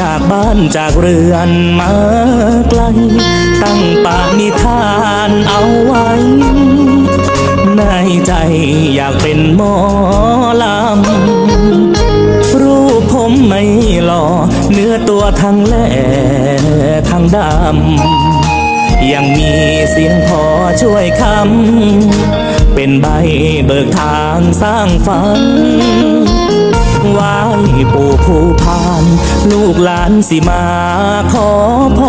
จากบ้านจากเรือนมาไกล ตั้งปานิธานเอาไว้ ในใจอยากเป็นหมอลำ รูปผมไม่หล่อ เนื้อตัวทั้งแหล่ทั้งดำ ยังมีเสียงพอช่วยคำ เป็นใบเบิกทางสร้างฝันไหว้ปู่ผู้ ลูกหลานสิมาขอพ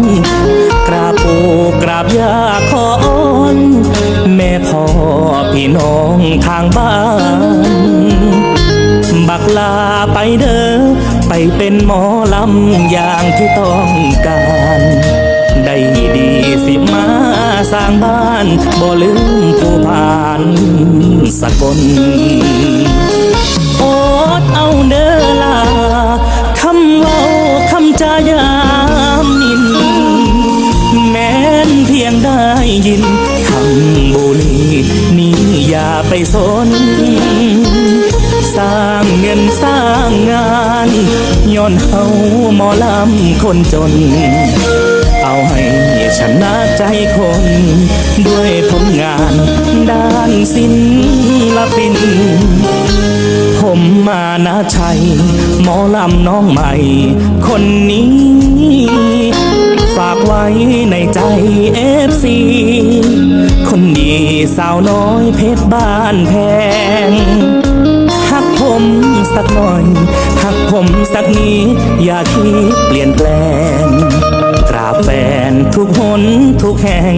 ร กราบปู่กราบย่าขออ้อน แม่พ่อพี่น้องทางบ้าน บักลาไปเด้อไปเป็นหมอลำอย่างที่ต้องการ ได้ดีสิมาสร้างบ้าน บ่ลืมผู้ผ่านสกล นิน แม้นเพียงได้ยินคำบุรีนี่อย่าไปสน สร้างเงินสร้างงานย้อนเฮาหมอลำคนจน เอาให้ชนะใจคน ด้วยผลงานด้านศิลปิน ผมมานาชัย หมอลำน้องใหม่ คนนี้ ฝากไว้ในใจเอฟซีคนดีสาวน้อยเพชรบ้านแพงหักผมสักหน่อยหักผมสักนิดอย่าคิดเปลี่ยนแปลงกราบแฟนทุกหนทุกแห่ง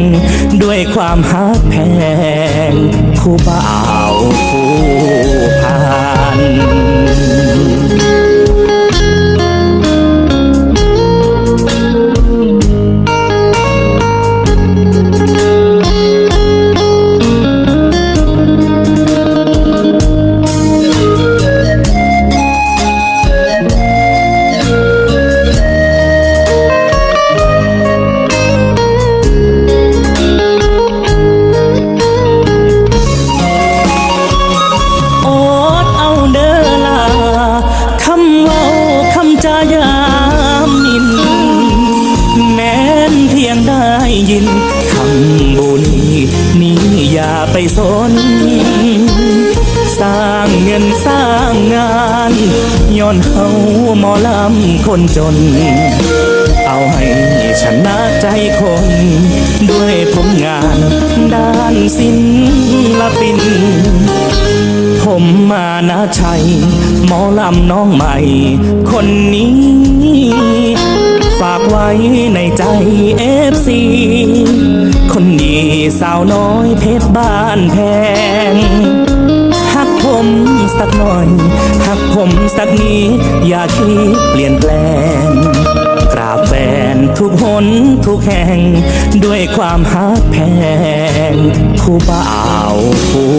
ด้วยความฮักแพงผู้บ่าวผู้ายามนิน แม้นเพียงได้ยินคำบุญนี้อย่าไปสน สร้างเงินสร้างงานย้อนเฮาหมอลำคนจน เอาให้ชนะใจคน ด้วยผลงานด้านศิลปิน ผมมานาชัย หมอลำน้องใหม่ คนนี้ ฝากไว้ในใจเอฟซีคนดีสาวน้อยเพชรบ้านแพงหักผมสักหน่อยหักผมสักนิดอย่าคิดเปลี่ยนแปลงกราบแฟนทุกหนทุกแห่ง ด้วยความฮักแพง ผู้บ่าวผู้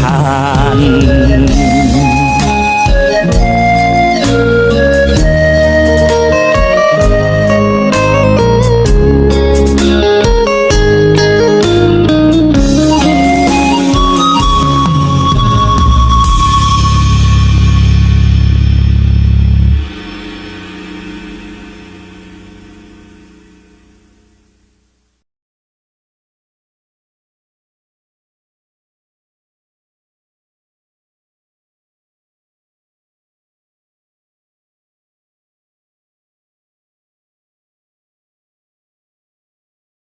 ผ่าน